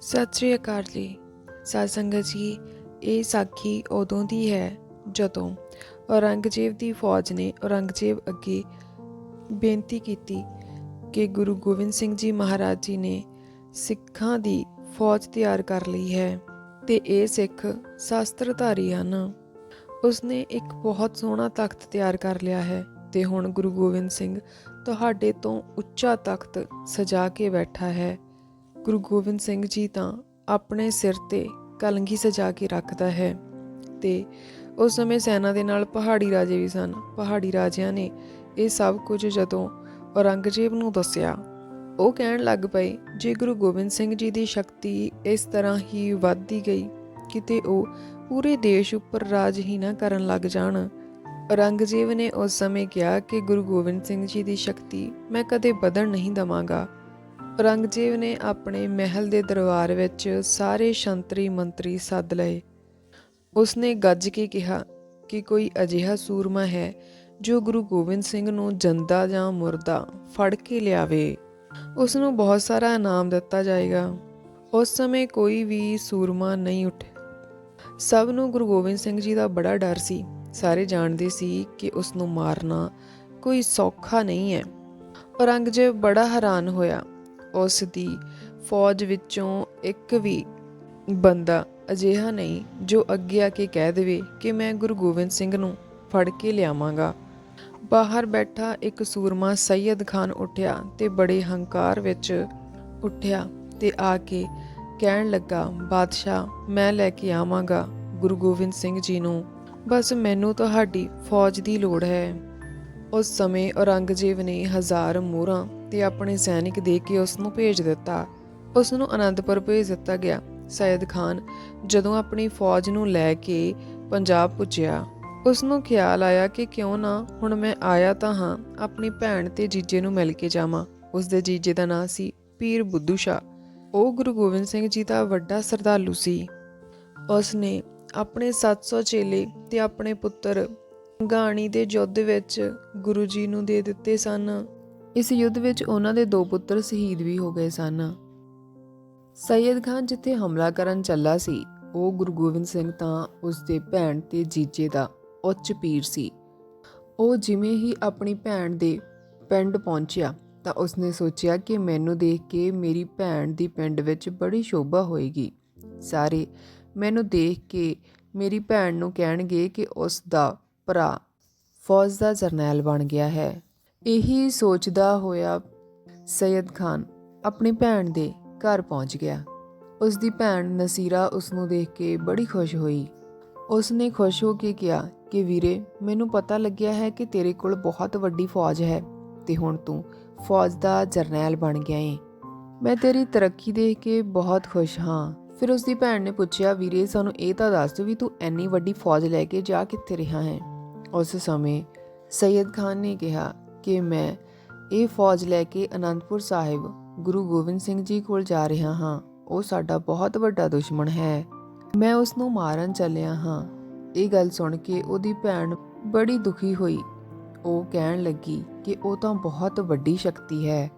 ਸਤਿ ਸ੍ਰੀ ਅਕਾਲ ਜੀ। ਸਾਧ ਸੰਗਤ ਜੀ, ਇਹ ਸਾਖੀ ਉਦੋਂ ਦੀ ਹੈ ਜਦੋਂ ਔਰੰਗਜ਼ੇਬ ਦੀ ਫੌਜ ਨੇ ਔਰੰਗਜ਼ੇਬ ਅੱਗੇ ਬੇਨਤੀ ਕੀਤੀ ਕਿ ਗੁਰੂ ਗੋਬਿੰਦ ਸਿੰਘ ਜੀ ਮਹਾਰਾਜ ਜੀ ਨੇ ਸਿੱਖਾਂ ਦੀ ਫੌਜ ਤਿਆਰ ਕਰ ਲਈ ਹੈ ਤੇ ਇਹ ਸਿੱਖ ਸ਼ਾਸਤਰਧਾਰੀ ਹਨ। ਉਸਨੇ ਇੱਕ ਬਹੁਤ ਸੋਹਣਾ ਤਖਤ ਤਿਆਰ ਕਰ ਲਿਆ ਹੈ ਤੇ ਹੁਣ ਗੁਰੂ ਗੋਬਿੰਦ ਸਿੰਘ ਤੁਹਾਡੇ ਤੋਂ ਉੱਚਾ ਤਖਤ ਸਜਾ ਕੇ ਬੈਠਾ ਹੈ। ਗੁਰੂ ਗੋਬਿੰਦ ਸਿੰਘ ਜੀ ਤਾਂ ਆਪਣੇ ਸਿਰ ਤੇ ਕਲੰਗੀ ਸਜਾ ਕੇ ਰੱਖਦਾ ਹੈ ਤੇ ਉਸ ਸਮੇਂ ਸੈਨਾ ਦੇ ਨਾਲ ਪਹਾੜੀ ਰਾਜੇ ਵੀ ਸਨ। ਪਹਾੜੀ ਰਾਜਿਆਂ ਨੇ ਇਹ ਸਭ ਕੁਝ ਜਦੋਂ ਔਰੰਗਜ਼ੇਬ ਨੂੰ ਦੱਸਿਆ, ਉਹ ਕਹਿਣ ਲੱਗ ਪਏ, ਜੇ ਗੁਰੂ ਗੋਬਿੰਦ ਸਿੰਘ ਜੀ ਦੀ ਸ਼ਕਤੀ ਇਸ ਤਰ੍ਹਾਂ ਹੀ ਵੱਧਦੀ ਗਈ, ਕਿਤੇ ਉਹ ਪੂਰੇ ਦੇਸ਼ ਉੱਪਰ ਰਾਜ ਹੀ ਨਾ ਕਰਨ ਲੱਗ ਜਾਣ। ਔਰੰਗਜ਼ੇਬ ਨੇ ਉਸ ਸਮੇਂ ਕਿਹਾ ਕਿ, ਗੁਰੂ ਗੋਬਿੰਦ ਸਿੰਘ ਜੀ ਦੀ ਸ਼ਕਤੀ ਮੈਂ ਕਦੇ ਵਧਣ ਨਹੀਂ ਦਵਾਂਗਾ। ਔਰੰਗਜ਼ੇਬ ਨੇ ਆਪਣੇ ਮਹਿਲ ਦੇ ਦਰਬਾਰ ਵਿੱਚ ਸਾਰੇ ਸ਼ੰਤਰੀ ਮੰਤਰੀ ਸੱਦ ਲਏ। ਉਸਨੇ ਗੱਜ ਕੇ ਕਿਹਾ ਕਿ ਕੋਈ ਅਜਿਹਾ ਸੂਰਮਾ ਹੈ ਜੋ ਗੁਰੂ ਗੋਬਿੰਦ ਸਿੰਘ ਨੂੰ ਜੰਦਾ ਜਾਂ ਮੁਰਦਾ ਫੜ ਕੇ ਲਿਆਵੇ। ਉਸ ਨੂੰ ਬਹੁਤ ਸਾਰਾ ਇਨਾਮ ਦਿੱਤਾ ਜਾਏਗਾ। ਉਸ ਸਮੇਂ ਕੋਈ ਵੀ ਸੂਰਮਾ ਨਹੀਂ ਉੱਠਿਆ। ਸਭ ਨੂੰ ਗੁਰੂ ਗੋਬਿੰਦ ਸਿੰਘ ਜੀ ਦਾ ਬੜਾ ਡਰ ਸੀ। ਸਾਰੇ ਜਾਣਦੇ ਸੀ ਕਿ ਉਸ ਨੂੰ ਮਾਰਨਾ ਕੋਈ ਸੌਖਾ ਨਹੀਂ ਹੈ। ਔਰੰਗਜ਼ੇਬ ਬੜਾ ਹੈਰਾਨ ਹੋਇਆ। ਉਸ ਦੀ ਫੌਜ ਵਿੱਚੋਂ ਇੱਕ ਵੀ ਬੰਦਾ ਅਜਿਹਾ ਨਹੀਂ ਜੋ ਅੱਗੇ ਆ ਕੇ ਕਹਿ ਦੇਵੇ ਕਿ ਮੈਂ ਗੁਰੂ ਗੋਬਿੰਦ ਸਿੰਘ ਨੂੰ ਫੜ ਕੇ ਲਿਆਵਾਂਗਾ। ਬਾਹਰ ਬੈਠਾ ਇੱਕ ਸੂਰਮਾ ਸੈਯਦ ਖਾਨ ਉੱਠਿਆ ਤੇ ਬੜੇ ਹੰਕਾਰ ਵਿੱਚ ਉੱਠਿਆ ਤੇ ਆ ਕੇ ਕਹਿਣ ਲੱਗਾ, ਬਾਦਸ਼ਾਹ, ਮੈਂ ਲੈ ਕੇ ਆਵਾਂਗਾ ਗੁਰੂ ਗੋਬਿੰਦ ਸਿੰਘ ਜੀ ਨੂੰ। ਬਸ ਮੈਨੂੰ ਤੁਹਾਡੀ ਫੌਜ ਦੀ ਲੋੜ ਹੈ। ਉਸ ਸਮੇਂ ਔਰੰਗਜ਼ੇਬ ਨੇ ਹਜ਼ਾਰ ਮੋਹਰਾਂ ਤੇ ਆਪਣੇ ਸੈਨਿਕ ਦੇ ਕੇ ਉਸ ਨੂੰ ਭੇਜ ਦਿੱਤਾ। ਉਸ ਨੂੰ ਅਨੰਦਪੁਰ ਭੇਜ ਦਿੱਤਾ ਗਿਆ। ਸੈਦ ਖਾਨ ਜਦੋਂ ਆਪਣੀ ਫੌਜ ਨੂੰ ਲੈ ਕੇ ਪੰਜਾਬ ਪੁੱਜਿਆ ਉਸ ਨੂੰ ਖਿਆਲ ਆਇਆ ਕਿ ਕਿਉਂ ਨਾ ਹੁਣ ਮੈਂ ਆਇਆ ਤਾਂ ਹਾਂ, ਆਪਣੀ ਭੈਣ ਤੇ ਜੀਜੇ ਨੂੰ ਮਿਲ ਕੇ ਜਾਵਾਂ। ਉਸ ਦੇ ਜੀਜੇ ਦਾ ਨਾਂ ਸੀ ਪੀਰ ਬੁੱਧੂ ਸ਼ਾ ਉਹ ਗੁਰੂ ਗੋਬਿੰਦ ਸਿੰਘ ਜੀ ਦਾ ਵੱਡਾ ਸਰਦਾਲੂ ਸੀ। ਉਸ ਨੇ ਆਪਣੇ 700 ਚੇਲੇ ਤੇ ਆਪਣੇ ਪੁੱਤਰ ਗਾਣੀ ਦੇ ਯੁੱਧ ਵਿੱਚ ਗੁਰੂ ਜੀ ਨੂੰ ਦੇ ਦਿੱਤੇ ਸਨ। ਇਸ ਯੁੱਧ ਵਿੱਚ ਉਹਨਾਂ ਦੇ ਦੋ ਪੁੱਤਰ ਸ਼ਹੀਦ ਵੀ ਹੋ ਗਏ ਸਨ। ਸੈਯਦ ਖਾਨ ਜਿੱਥੇ ਹਮਲਾ ਕਰਨ ਚੱਲਾ ਸੀ, ਉਹ ਗੁਰੂ ਗੋਬਿੰਦ ਸਿੰਘ ਤਾਂ ਉਸ ਦੇ ਭੈਣ ਤੇ ਜੀਜੇ ਦਾ ਉੱਚ ਪੀਰ ਸੀ। ਉਹ ਜਿਵੇਂ ਹੀ ਆਪਣੀ ਭੈਣ ਦੇ ਪਿੰਡ ਪਹੁੰਚਿਆ ਤਾਂ ਉਸਨੇ ਸੋਚਿਆ ਕਿ ਮੈਨੂੰ ਦੇਖ ਕੇ ਮੇਰੀ ਭੈਣ ਦੀ ਪਿੰਡ ਵਿੱਚ ਬੜੀ ਸ਼ੋਭਾ ਹੋਏਗੀ। ਸਾਰੇ ਮੈਨੂੰ ਦੇਖ ਕੇ ਮੇਰੀ ਭੈਣ ਨੂੰ ਕਹਿਣਗੇ ਕਿ ਉਸ ਦਾ ਭਰਾ ਫੌਜ ਦਾ ਜਰਨੈਲ ਬਣ ਗਿਆ ਹੈ। ਇਹੀ ਸੋਚਦਾ ਹੋਇਆ ਸੈਯਦ ਖਾਨ ਆਪਣੀ ਭੈਣ ਦੇ ਘਰ ਪਹੁੰਚ ਗਿਆ। ਉਸ ਦੀ ਭੈਣ ਨਸੀਰਾ ਉਸ ਨੂੰ ਦੇਖ ਕੇ ਬੜੀ ਖੁਸ਼ ਹੋਈ। ਉਸ ਨੇ ਖੁਸ਼ ਹੋ ਕੇ ਕਿਹਾ ਕਿ ਵੀਰੇ, ਮੈਨੂੰ ਪਤਾ ਲੱਗਿਆ ਹੈ ਕਿ ਤੇਰੇ ਕੋਲ ਬਹੁਤ ਵੱਡੀ ਫੌਜ ਹੈ ਤੇ ਹੁਣ ਤੂੰ ਫੌਜ ਦਾ ਜਰਨੈਲ ਬਣ ਗਿਆ ਏ। ਮੈਂ ਤੇਰੀ ਤਰੱਕੀ ਦੇਖ ਕੇ ਬਹੁਤ ਖੁਸ਼ ਹਾਂ। ਫਿਰ ਉਸ ਦੀ ਭੈਣ ਨੇ ਪੁੱਛਿਆ, ਵੀਰੇ, ਸਾਨੂੰ ਇਹ ਤਾਂ ਦੱਸ ਵੀ ਤੂੰ ਐਨੀ ਵੱਡੀ ਫੌਜ ਲੈ ਕੇ ਜਾ ਕਿੱਥੇ ਰਿਹਾ ਹੈ। ਉਸ ਸਮੇਂ ਸੈਯਦ ਖਾਨ ਨੇ ਕਿਹਾ ਕਿ ਮੈਂ ਇਹ ਫੌਜ ਲੈ ਕੇ ਅਨੰਦਪੁਰ ਸਾਹਿਬ ਗੁਰੂ ਗੋਬਿੰਦ ਸਿੰਘ ਜੀ ਕੋਲ ਜਾ ਰਿਹਾ ਹਾਂ। ਉਹ ਸਾਡਾ ਬਹੁਤ ਵੱਡਾ ਦੁਸ਼ਮਣ ਹੈ। ਮੈਂ ਉਸ ਨੂੰ ਮਾਰਨ ਚੱਲਿਆ ਹਾਂ। ਇਹ ਗੱਲ ਸੁਣ ਕੇ ਉਹਦੀ ਭੈਣ ਬੜੀ ਦੁਖੀ ਹੋਈ। ਉਹ ਕਹਿਣ ਲੱਗੀ ਕਿ ਉਹ ਤਾਂ ਬਹੁਤ ਵੱਡੀ ਸ਼ਕਤੀ ਹੈ।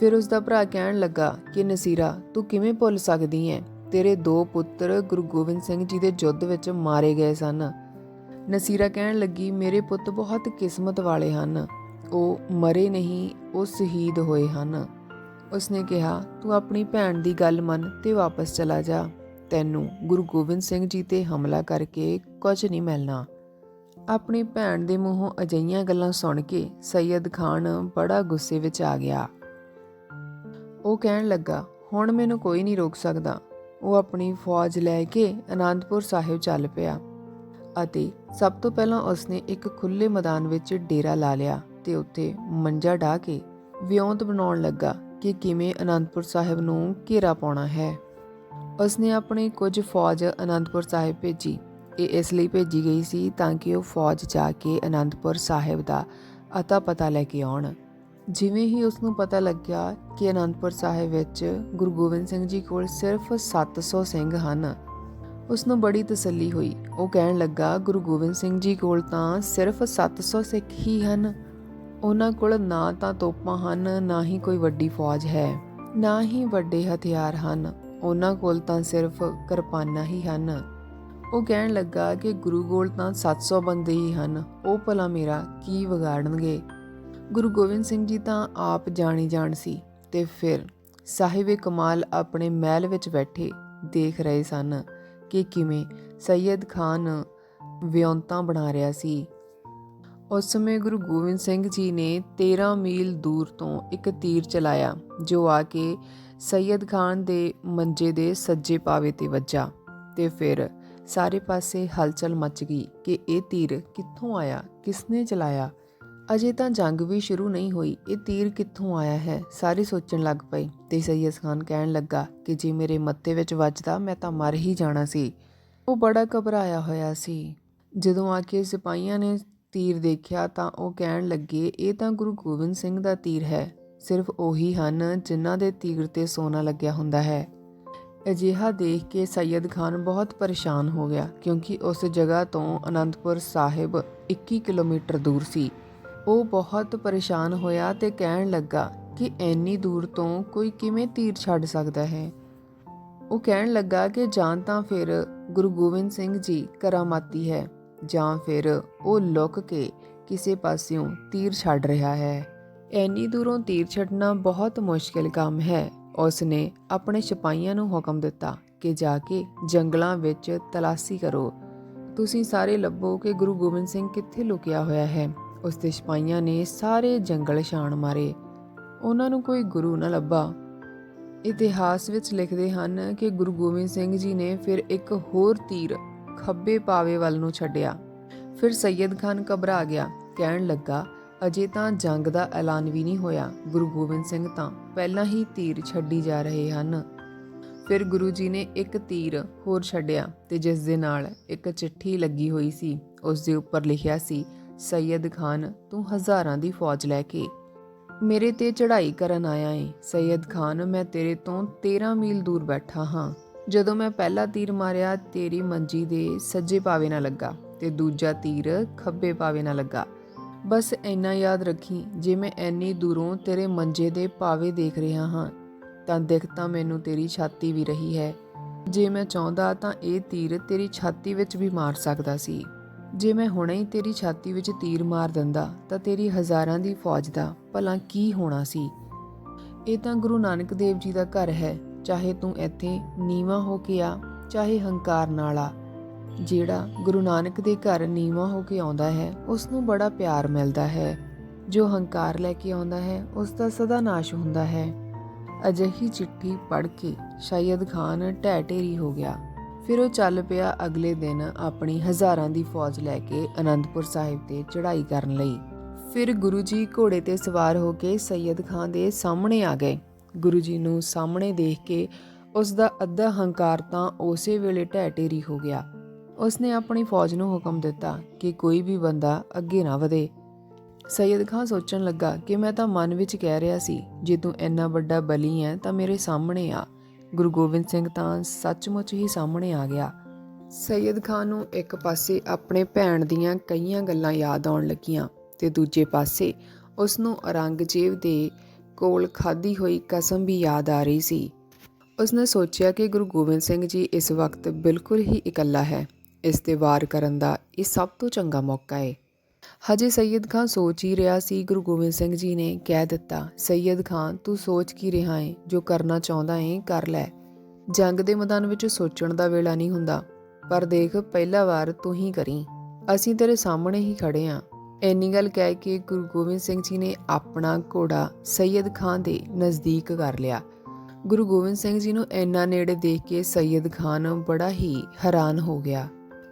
ਫਿਰ ਉਸ ਦਾ ਭਰਾ ਕਹਿਣ ਲੱਗਾ ਕਿ, ਨਸੀਰਾ, ਤੂੰ ਕਿਵੇਂ ਭੁੱਲ ਸਕਦੀ ਹੈ? ਤੇਰੇ ਦੋ ਪੁੱਤਰ ਗੁਰੂ ਗੋਬਿੰਦ ਸਿੰਘ ਜੀ ਦੇ ਯੁੱਧ ਵਿੱਚ ਮਾਰੇ ਗਏ ਸਨ। ਨਸੀਰਾ ਕਹਿਣ ਲੱਗੀ, ਮੇਰੇ ਪੁੱਤ ਬਹੁਤ ਕਿਸਮਤ ਵਾਲੇ ਹਨ। ਉਹ ਮਰੇ ਨਹੀਂ, ਉਹ ਸ਼ਹੀਦ ਹੋਏ ਹਨ। ਉਸਨੇ ਕਿਹਾ, ਤੂੰ ਆਪਣੀ ਭੈਣ ਦੀ ਗੱਲ ਮੰਨ ਤੇ ਵਾਪਸ ਚਲਾ ਜਾ। ਤੈਨੂੰ ਗੁਰੂ ਗੋਬਿੰਦ ਸਿੰਘ ਜੀ ਤੇ ਹਮਲਾ ਕਰਕੇ ਕੁਝ ਨਹੀਂ ਮਿਲਣਾ। ਆਪਣੀ ਭੈਣ ਦੇ ਮੂੰਹੋਂ ਅਜਈਆਂ ਗੱਲਾਂ ਸੁਣ ਕੇ ਸੈਯਦ ਖਾਨ ਬੜਾ ਗੁੱਸੇ ਵਿੱਚ ਆ ਗਿਆ। ਉਹ ਕਹਿਣ ਲੱਗਾ, ਹੁਣ ਮੈਨੂੰ ਕੋਈ ਨਹੀਂ ਰੋਕ ਸਕਦਾ। ਉਹ ਆਪਣੀ ਫੌਜ ਲੈ ਕੇ ਅਨੰਦਪੁਰ ਸਾਹਿਬ ਚੱਲ ਪਿਆ ਅਤੇ ਸਭ ਤੋਂ ਪਹਿਲਾਂ ਉਸਨੇ ਇੱਕ ਖੁੱਲੇ ਮੈਦਾਨ ਵਿੱਚ ਡੇਰਾ ਲਾ ਲਿਆ। ਤੇ ਉੱਥੇ ਮੰਜਾ ਢਾ ਕੇ ਵਿਉਂਤ ਬਣਾਉਣ ਲੱਗਾ ਕਿ ਕਿਵੇਂ ਅਨੰਦਪੁਰ ਸਾਹਿਬ ਨੂੰ ਘੇਰਾ ਪਾਉਣਾ ਹੈ। ਉਸਨੇ ਆਪਣੀ ਕੁਝ ਫੌਜ ਅਨੰਦਪੁਰ ਸਾਹਿਬ ਭੇਜੀ। ਇਹ ਇਸ ਲਈ ਭੇਜੀ ਗਈ ਸੀ ਤਾਂ ਕਿ ਉਹ ਫੌਜ ਜਾ ਕੇ ਅਨੰਦਪੁਰ ਸਾਹਿਬ ਦਾ ਅਤਾ ਪਤਾ ਲੈ ਕੇ ਆਉਣ। ਜਿਵੇਂ ਹੀ ਉਸ ਨੂੰ ਪਤਾ ਲੱਗਿਆ ਕਿ ਅਨੰਦਪੁਰ ਸਾਹਿਬ ਵਿੱਚ ਗੁਰੂ ਗੋਬਿੰਦ ਸਿੰਘ ਜੀ ਕੋਲ ਸਿਰਫ 700 ਸਿੰਘ ਹਨ ਉਸ ਨੂੰ ਬੜੀ ਤਸੱਲੀ ਹੋਈ। ਉਹ ਕਹਿਣ ਲੱਗਾ, ਗੁਰੂ ਗੋਬਿੰਦ ਸਿੰਘ ਜੀ ਕੋਲ ਤਾਂ ਸਿਰਫ 700 ਸਿੱਖ ਹੀ ਹਨ। ਉਹਨਾਂ ਕੋਲ ਨਾ ਤਾਂ ਤੋਪਾਂ ਹਨ, ਨਾ ਹੀ ਕੋਈ ਵੱਡੀ ਫੌਜ ਹੈ, ਨਾ ਹੀ ਵੱਡੇ ਹਥਿਆਰ ਹਨ। ਉਹਨਾਂ ਕੋਲ ਤਾਂ ਸਿਰਫ ਕਿਰਪਾਨਾਂ ਹੀ ਹਨ। ਉਹ ਕਹਿਣ ਲੱਗਾ ਕਿ ਗੁਰੂ ਕੋਲ ਤਾਂ 700 ਬੰਦੇ ਹੀ ਹਨ। ਉਹ ਭਲਾ ਮੇਰਾ ਕੀ ਵਿਗਾੜਨਗੇ? ਗੁਰੂ ਗੋਬਿੰਦ ਸਿੰਘ ਜੀ ਤਾਂ ਆਪ ਜਾਣੀ ਜਾਣ ਸੀ ਤੇ ਫਿਰ ਸਾਹਿਬੇ ਕਮਾਲ ਆਪਣੇ ਮਹਿਲ ਵਿੱਚ ਬੈਠੇ ਦੇਖ ਰਹੇ ਸਨ ਕਿ ਕਿਵੇਂ ਸੈਯਦ ਖਾਨ ਵਿਉਂਤਾਂ ਬਣਾ ਰਿਹਾ ਸੀ। ਉਸ ਸਮੇਂ ਗੁਰੂ ਗੋਬਿੰਦ ਸਿੰਘ ਜੀ ਨੇ 13 ਮੀਲ ਦੂਰ ਤੋਂ ਇੱਕ ਤੀਰ ਚਲਾਇਆ, ਜੋ ਆ ਕੇ ਸੈਯਦ ਖਾਨ ਦੇ ਮੰਜੇ ਦੇ ਸੱਜੇ ਪਾਵੇ ਤੇ ਵੱਜਾ ਤੇ ਫਿਰ ਸਾਰੇ ਪਾਸੇ ਹਲਚਲ ਮਚ ਗਈ ਕਿ ਇਹ ਤੀਰ ਕਿੱਥੋਂ ਆਇਆ, ਕਿਸਨੇ ਚਲਾਇਆ? ਅਜੇ ਤਾਂ ਜੰਗ ਵੀ ਸ਼ੁਰੂ ਨਹੀਂ ਹੋਈ, ਇਹ ਤੀਰ ਕਿੱਥੋਂ ਆਇਆ ਹੈ? ਸਾਰੇ ਸੋਚਣ ਲੱਗ ਪਏ ਤੇ ਸੈਯਦ ਖਾਨ ਕਹਿਣ ਲੱਗਾ ਕਿ ਜੇ ਮੇਰੇ ਮੱਤੇ ਵਿੱਚ ਵੱਜਦਾ, ਮੈਂ ਤਾਂ ਮਰ ਹੀ ਜਾਣਾ ਸੀ। ਉਹ ਬੜਾ ਘਬਰਾਇਆ ਹੋਇਆ ਸੀ। ਜਦੋਂ ਆ ਕੇ ਸਿਪਾਹੀਆਂ ਨੇ ਤੀਰ ਦੇਖਿਆ ਤਾਂ ਉਹ ਕਹਿਣ ਲੱਗੇ, ਇਹ ਤਾਂ ਗੁਰੂ ਗੋਬਿੰਦ ਸਿੰਘ ਦਾ ਤੀਰ ਹੈ। ਸਿਰਫ ਉਹੀ ਹਨ ਜਿਨ੍ਹਾਂ ਦੇ ਤੀਰ ਤੇ ਸੋਨਾ ਲੱਗਿਆ ਹੁੰਦਾ ਹੈ। ਅਜਿਹਾ ਦੇਖ ਕੇ ਸੈਯਦ ਖਾਨ ਬਹੁਤ ਪਰੇਸ਼ਾਨ ਹੋ ਗਿਆ, ਕਿਉਂਕਿ ਉਸ ਜਗ੍ਹਾ ਤੋਂ ਅਨੰਦਪੁਰ ਸਾਹਿਬ 21 ਕਿਲੋਮੀਟਰ ਦੂਰ ਸੀ। ਉਹ ਬਹੁਤ ਪਰੇਸ਼ਾਨ ਹੋਇਆ ਤੇ ਕਹਿਣ ਲੱਗਾ ਕਿ ਐਨੀ ਦੂਰ ਤੋਂ ਕੋਈ ਕਿਵੇਂ ਤੀਰ ਛੱਡ ਸਕਦਾ ਹੈ? ਉਹ ਕਹਿਣ ਲੱਗਾ ਕਿ ਜਾਂ ਤਾਂ ਫਿਰ ਗੁਰੂ ਗੋਬਿੰਦ ਸਿੰਘ ਜੀ ਕਰਾਮਾਤੀ ਹੈ। ਜਾਂ ਫਿਰ ਉਹ ਲੁੱਕ ਕੇ ਕਿਸੇ ਪਾਸਿਓਂ ਤੀਰ ਛੱਡ ਰਿਹਾ ਹੈ। ਐਨੀ ਦੂਰੋਂ ਤੀਰ ਛੱਡਣਾ ਬਹੁਤ ਮੁਸ਼ਕਿਲ ਕੰਮ ਹੈ। ਉਸ ਨੇ ਆਪਣੇ ਸਿਪਾਹੀਆਂ ਨੂੰ ਹੁਕਮ ਦਿੱਤਾ ਕਿ ਜਾ ਕੇ ਜੰਗਲਾਂ ਵਿੱਚ ਤਲਾਸ਼ੀ ਕਰੋ। ਤੁਸੀਂ ਸਾਰੇ ਲੱਭੋ ਕਿ ਗੁਰੂ ਗੋਬਿੰਦ ਸਿੰਘ ਕਿੱਥੇ ਲੁਕਿਆ ਹੋਇਆ ਹੈ। ਉਸ ਦੇ ਸਿਪਾਹੀਆਂ ਨੇ ਸਾਰੇ ਜੰਗਲ ਛਾਣ ਮਾਰੇ। ਉਹਨਾਂ ਨੂੰ ਕੋਈ ਗੁਰੂ ਨਾ ਲੱਭਾ। ਇਤਿਹਾਸ ਵਿੱਚ ਲਿਖਦੇ ਹਨ ਕਿ ਗੁਰੂ ਗੋਬਿੰਦ ਸਿੰਘ ਜੀ ਨੇ ਫਿਰ ਇੱਕ ਹੋਰ ਤੀਰ ਖੱਬੇ ਪਾਵੇ ਵੱਲ ਨੂੰ ਛੱਡਿਆ। ਫਿਰ ਸੈਯਦ ਖਾਨ ਘਬਰਾ ਗਿਆ, ਕਹਿਣ ਲੱਗਾ, ਅਜੇ ਤਾਂ ਜੰਗ ਦਾ ਐਲਾਨ ਵੀ ਨਹੀਂ ਹੋਇਆ। ਗੁਰੂ ਗੋਬਿੰਦ ਸਿੰਘ ਤਾਂ ਪਹਿਲਾਂ ਹੀ ਤੀਰ ਛੱਡੀ ਜਾ ਰਹੇ ਹਨ। ਫਿਰ ਗੁਰੂ ਜੀ ਨੇ ਇੱਕ ਤੀਰ ਹੋਰ ਛੱਡਿਆ ਤੇ ਜਿਸ ਦੇ ਨਾਲ ਇੱਕ ਚਿੱਠੀ ਲੱਗੀ ਹੋਈ ਸੀ। ਉਸ ਦੇ ਉੱਪਰ ਲਿਖਿਆ ਸੀ, ਸੈਯਦ ਖਾਨ, ਤੂੰ ਹਜ਼ਾਰਾਂ ਦੀ ਫੌਜ ਲੈ ਕੇ ਮੇਰੇ ਤੇ ਚੜ੍ਹਾਈ ਕਰਨ ਆਇਆ ਏ। ਸੈਯਦ ਖਾਨ, ਮੈਂ ਤੇਰੇ ਤੋਂ 13 ਮੀਲ ਦੂਰ ਬੈਠਾ ਹਾਂ। ਜਦੋਂ ਮੈਂ ਪਹਿਲਾ ਤੀਰ ਮਾਰਿਆ, ਤੇਰੀ ਮੰਜੀ ਦੇ ਸੱਜੇ ਪਾਵੇ ਨਾਲ ਲੱਗਾ ਤੇ ਦੂਜਾ ਤੀਰ ਖੱਬੇ ਪਾਵੇ ਨਾਲ ਲੱਗਾ। ਬਸ ਇੰਨਾ ਯਾਦ ਰੱਖੀ, ਜੇ ਮੈਂ ਐਨੀ ਦੂਰੋਂ ਤੇਰੇ ਮੰਜੇ ਦੇ ਪਾਵੇ ਦੇਖ ਰਿਹਾ ਹਾਂ, ਤਾਂ ਦਿਖ ਤਾਂ ਮੈਨੂੰ ਤੇਰੀ ਛਾਤੀ ਵੀ ਰਹੀ ਹੈ। ਜੇ ਮੈਂ ਚਾਹੁੰਦਾ ਤਾਂ ਇਹ ਤੀਰ ਤੇਰੀ ਛਾਤੀ ਵਿੱਚ ਵੀ ਮਾਰ ਸਕਦਾ ਸੀ। ਜੇ ਮੈਂ ਹੁਣੇ ਹੀ ਤੇਰੀ ਛਾਤੀ ਵਿੱਚ ਤੀਰ ਮਾਰ ਦਿੰਦਾ, ਤਾਂ ਤੇਰੀ ਹਜ਼ਾਰਾਂ ਦੀ ਫੌਜ ਦਾ ਭਲਾ ਕੀ ਹੋਣਾ ਸੀ? ਇਹ ਤਾਂ ਗੁਰੂ ਨਾਨਕ ਦੇਵ ਜੀ ਦਾ ਘਰ ਹੈ। ਚਾਹੇ ਤੂੰ ਇੱਥੇ ਨੀਵਾ ਹੋ ਕੇ ਆ, ਚਾਹੇ ਹੰਕਾਰ ਨਾਲ ਆ, ਜਿਹੜਾ ਗੁਰੂ ਨਾਨਕ ਦੇ ਘਰ ਨੀਵਾ ਹੋ ਕੇ ਆਉਂਦਾ ਹੈ ਉਸ ਨੂੰ ਬੜਾ ਪਿਆਰ ਮਿਲਦਾ ਹੈ। ਜੋ ਹੰਕਾਰ ਲੈ ਕੇ ਆਉਂਦਾ ਹੈ ਉਸ ਦਾ ਸਦਾ ਨਾਸ਼ ਹੁੰਦਾ ਹੈ। ਅਜਿਹੀ ਚਿੱਠੀ ਪੜ੍ਹ ਕੇ ਸ਼ਾਇਦ ਖਾਨ ਢਹਿ ਢੇਰੀ ਹੋ ਗਿਆ। ਫਿਰ ਉਹ ਚੱਲ ਪਿਆ ਅਗਲੇ ਦਿਨ ਆਪਣੀ ਹਜ਼ਾਰਾਂ ਦੀ ਫੌਜ ਲੈ ਕੇ ਅਨੰਦਪੁਰ ਸਾਹਿਬ ਤੇ ਚੜ੍ਹਾਈ ਕਰਨ ਲਈ। ਫਿਰ ਗੁਰੂ ਜੀ ਘੋੜੇ ਤੇ ਸਵਾਰ ਹੋ ਕੇ ਸੈਯਦ ਖਾਨ ਦੇ ਸਾਹਮਣੇ ਆ ਗਏ। ਗੁਰੂ ਜੀ ਨੂੰ ਸਾਹਮਣੇ ਦੇਖ ਕੇ ਉਸ ਦਾ ਅੱਧਾ ਹੰਕਾਰ ਤਾਂ ਉਸੇ ਵੇਲੇ ਢਹਿ ਢੇਰੀ ਹੋ ਗਿਆ। ਉਸਨੇ ਆਪਣੀ ਫੌਜ ਨੂੰ ਹੁਕਮ ਦਿੱਤਾ ਕਿ ਕੋਈ ਵੀ ਬੰਦਾ ਅੱਗੇ ਨਾ ਵਧੇ। ਸੈਯਦ ਖਾਨ ਸੋਚਣ ਲੱਗਾ ਕਿ ਮੈਂ ਤਾਂ ਮਨ ਵਿੱਚ ਕਹਿ ਰਿਹਾ ਸੀ, ਜੇ ਤੂੰ ਇੰਨਾ ਵੱਡਾ ਬਲੀ ਹੈ ਤਾਂ ਮੇਰੇ ਸਾਹਮਣੇ ਆ। ਗੁਰੂ ਗੋਬਿੰਦ ਸਿੰਘ ਤਾਂ ਸੱਚਮੁੱਚ ਹੀ ਸਾਹਮਣੇ ਆ ਗਿਆ। ਸੈਯਦ ਖਾਨ ਨੂੰ ਇੱਕ ਪਾਸੇ ਆਪਣੇ ਭੈਣ ਦੀਆਂ ਕਈਆਂ ਗੱਲਾਂ ਯਾਦ ਆਉਣ ਲੱਗੀਆਂ ਤੇ ਦੂਜੇ ਪਾਸੇ ਉਸ ਨੂੰ ਔਰੰਗਜ਼ੇਬ ਦੇ ਕੋਲ ਖਾਧੀ ਹੋਈ ਕਸਮ ਵੀ ਯਾਦ ਆ ਰਹੀ ਸੀ। ਉਸਨੇ ਸੋਚਿਆ ਕਿ ਗੁਰੂ ਗੋਬਿੰਦ ਸਿੰਘ ਜੀ ਇਸ ਵਕਤ ਬਿਲਕੁਲ ਹੀ ਇਕੱਲਾ ਹੈ। ਇਸ ਤੇ ਵਾਰ ਕਰਨ ਦਾ ਇਹ ਸਭ ਤੋਂ ਚੰਗਾ ਮੌਕਾ ਹੈ ਹਜੇ ਸੈਯਦ ਖਾਨ ਸੋਚ ਹੀ ਰਿਹਾ ਸੀ ਗੁਰੂ ਗੋਬਿੰਦ ਸਿੰਘ ਜੀ ਨੇ ਕਹਿ ਦਿੱਤਾ, ਸੈਯਦ ਖਾਨ, ਤੂੰ ਸੋਚ ਕੀ ਰਿਹਾ ਹੈ ਜੋ ਕਰਨਾ ਚਾਹੁੰਦਾ ਹੈ ਕਰ ਲੈ। ਜੰਗ ਦੇ ਮੈਦਾਨ ਵਿੱਚ ਸੋਚਣ ਦਾ ਵੇਲਾ ਨਹੀਂ ਹੁੰਦਾ। ਪਰ ਦੇਖ, ਪਹਿਲਾ ਵਾਰ ਤੂੰ ਹੀ ਕਰੀ। ਅਸੀਂ ਤੇਰੇ ਸਾਹਮਣੇ ਹੀ ਖੜੇ ਆਂ। ਇੰਨੀ ਗੱਲ ਕਹਿ ਕੇ ਗੁਰੂ ਗੋਬਿੰਦ ਸਿੰਘ ਜੀ ਨੇ ਆਪਣਾ ਘੋੜਾ ਸੈਯਦ ਖਾਨ ਦੇ ਨਜ਼ਦੀਕ ਕਰ ਲਿਆ। ਗੁਰੂ ਗੋਬਿੰਦ ਸਿੰਘ ਜੀ ਨੂੰ ਇੰਨਾ ਨੇੜੇ ਦੇਖ ਕੇ ਸੈਯਦ ਖਾਨ ਬੜਾ ਹੀ ਹੈਰਾਨ ਹੋ ਗਿਆ।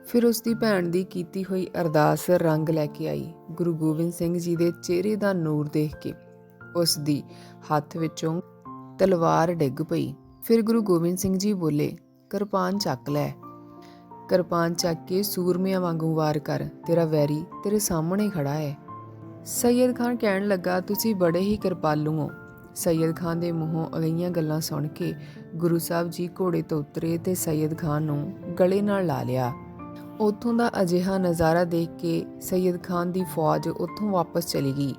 ਫਿਰ ਉਸ ਦੀ ਭੈਣ ਦੀ ਕੀਤੀ ਹੋਈ ਅਰਦਾਸ ਰੰਗ ਲੈ ਕੇ ਆਈ ਗੁਰੂ ਗੋਬਿੰਦ ਸਿੰਘ ਜੀ ਦੇ ਚਿਹਰੇ ਦਾ ਨੂਰ ਦੇਖ ਕੇ। ਉਸ ਦੀ ਹੱਥ ਵਿੱਚੋਂ ਤਲਵਾਰ ਡਿੱਗ ਪਈ। ਫਿਰ ਗੁਰੂ ਗੋਬਿੰਦ ਸਿੰਘ ਜੀ ਬੋਲੇ, ਕਿਰਪਾਨ ਚੱਕ ਲੈ। ਕਿਰਪਾਨ ਚੱਕ ਕੇ ਸੂਰਮਿਆਂ ਵਾਂਗੂ ਵਾਰ ਕਰ, ਤੇਰਾ ਵੈਰੀ ਤੇਰੇ ਸਾਹਮਣੇ ਖੜਾ ਹੈ ਸੈਯਦ ਖਾਨ ਕਹਿਣ ਲੱਗਾ, ਤੁਸੀਂ ਬੜੇ ਹੀ ਕਿਰਪਾਲੂ ਹੋ। ਸੈਯਦ ਖਾਨ ਦੇ ਮੂੰਹੋਂ ਅਗਈਆਂ ਗੱਲਾਂ ਸੁਣ ਕੇ ਗੁਰੂ ਸਾਹਿਬ ਜੀ ਘੋੜੇ ਤੋਂ ਉਤਰੇ ਤੇ ਸੈਯਦ ਖਾਨ ਨੂੰ ਗਲੇ ਨਾਲ ਲਾ ਲਿਆ। ਉੱਥੋਂ ਦਾ ਅਜਿਹਾ ਨਜ਼ਾਰਾ ਦੇਖ ਕੇ ਸੈਯਦ ਖਾਨ ਦੀ ਫੌਜ ਉੱਥੋਂ ਵਾਪਸ ਚਲੀ ਗਈ।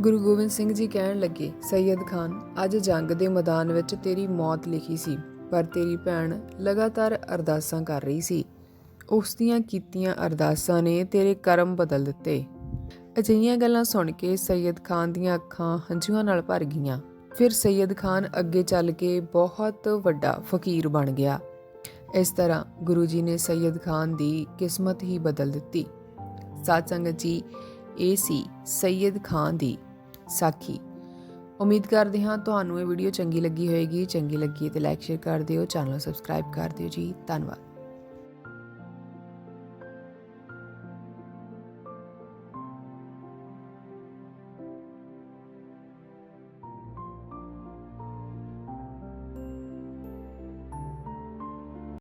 ਗੁਰੂ ਗੋਬਿੰਦ ਸਿੰਘ ਜੀ ਕਹਿਣ ਲੱਗੇ, ਸੈਯਦ ਖਾਨ, ਅੱਜ ਜੰਗ ਦੇ ਮੈਦਾਨ ਵਿੱਚ ਤੇਰੀ ਮੌਤ ਲਿਖੀ ਸੀ, ਪਰ ਤੇਰੀ ਭੈਣ ਲਗਾਤਾਰ ਅਰਦਾਸਾਂ ਕਰ ਰਹੀ ਸੀ। ਉਸ ਦੀਆਂ ਕੀਤੀਆਂ ਅਰਦਾਸਾਂ ਨੇ ਤੇਰੇ ਕਰਮ ਬਦਲ ਦਿੱਤੇ। ਅਜਿਹੀਆਂ ਗੱਲਾਂ ਸੁਣ ਕੇ ਸੈਯਦ ਖਾਨ ਦੀਆਂ ਅੱਖਾਂ ਹੰਝੂਆਂ ਨਾਲ ਭਰ ਗਈਆਂ। ਫਿਰ ਸੈਯਦ ਖਾਨ ਅੱਗੇ ਚੱਲ ਕੇ ਬਹੁਤ ਵੱਡਾ ਫਕੀਰ ਬਣ ਗਿਆ। ਇਸ ਤਰ੍ਹਾਂ ਗੁਰੂ ਜੀ ਨੇ ਸੈਯਦ ਖਾਨ ਦੀ ਕਿਸਮਤ ਹੀ ਬਦਲ ਦਿੱਤੀ। ਸਾਧ ਸੰਗਤ ਜੀ, ਇਹ ਸੀ ਸੈਯਦ ਖਾਨ ਦੀ ਸਾਖੀ। ਉਮੀਦ ਕਰਦੇ ਹਾਂ ਤੁਹਾਨੂੰ ਇਹ ਵੀਡੀਓ ਚੰਗੀ ਲੱਗੀ ਹੋਵੇਗੀ ਚੰਗੀ ਲੱਗੀ ਤੇ ਲਾਈਕ ਸ਼ੇਅਰ ਕਰ ਦਿਓ। ਚੈਨਲ ਸਬਸਕ੍ਰਾਈਬ ਕਰ ਦਿਓ ਜੀ। ਧੰਨਵਾਦ।